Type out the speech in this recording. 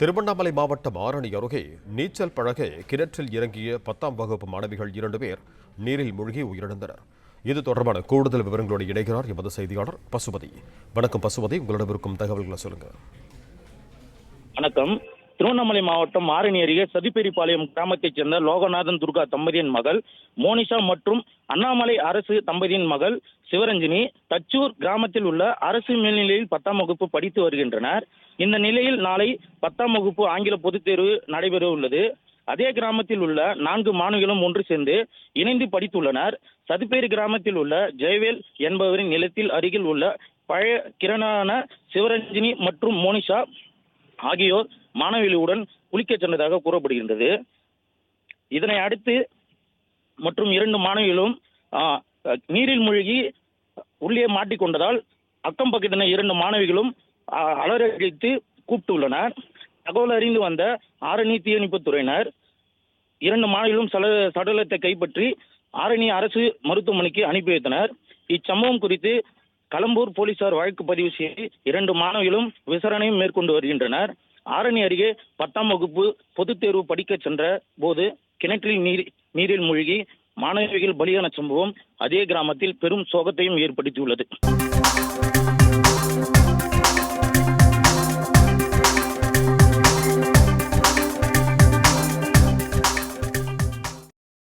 திருவண்ணாமலை மாவட்டம் ஆரணி அருகே நீச்சல் பழக கிணற்றில் இறங்கிய பத்தாம் வகுப்பு மாணவிகள் இரண்டு பேர் நீரில் மூழ்கி உயிரிழந்தனர். இது தொடர்பான கூடுதல் விவரங்களோடு இணைகிறார் எமது செய்தியாளர் பசுபதி. வணக்கம் பசுபதி உங்களிடம் இருக்கும் தகவல்களை சொல்லுங்க. வணக்கம். திருவண்ணாமலை மாவட்டம் ஆரணி அருகே சதிப்பேரிபாளையம் கிராமத்தைச் சேர்ந்த லோகநாதன் துர்கா தம்பதியின் மகள் மோனிஷா மற்றும் அண்ணாமலை அரசு தம்பதியின் மகள் சிவரஞ்சினி தச்சூர் கிராமத்தில் உள்ள அரசு மேல்நிலையில் பத்தாம் வகுப்பு படித்து வருகின்றனர். இந்த நிலையில் நாளை பத்தாம் வகுப்பு ஆங்கில பொதுத் தேர்வு நடைபெற உள்ளது. அதே கிராமத்தில் உள்ள நான்கு மாணவிகளும் ஒன்று சேர்ந்து இணைந்து படித்துள்ளனர். சதுப்பேரி கிராமத்தில் உள்ள ஜெயவேல் என்பவரின் நிலத்தில் அருகில் உள்ள பழைய கிரணான சிவரஞ்சினி மற்றும் மோனிஷா ஆகியோர் மாணவிகளுடன் குளிக்கச் சென்றதாக கூறப்படுகின்றது. இதனை அடுத்து மற்றும் இரண்டு மாணவிகளும் நீரில் மூழ்கி உள்ளே மாட்டிக்கொண்டதால் அக்கம் பக்கத்தின இரண்டு மாணவிகளும் ஆ, அலறடித்து கூப்பிட்டுள்ளனர். தகவல் அறிந்து வந்த ஆரணி தீயணைப்புத் துறையினர் இரண்டு மாணவிகளும் சல சடலத்தை கைப்பற்றி ஆரணி அரசு மருத்துவமனைக்கு அனுப்பி வைத்தனர். இச்சம்பவம் குறித்து கலம்பூர் போலீசார் வழக்கு பதிவு செய்து இரண்டு மாணவிகளும் விசாரணையும் மேற்கொண்டு வருகின்றனர். ஆரணி அருகே பத்தாம் வகுப்பு பொதுத் தேர்வு படிக்கச் சென்ற போது கிணற்றில் நீர் நீரில் மூழ்கி மாணவிகள் பலியான சம்பவம் அதே கிராமத்தில் பெரும் சோகத்தையும் ஏற்படுத்தியுள்ளது.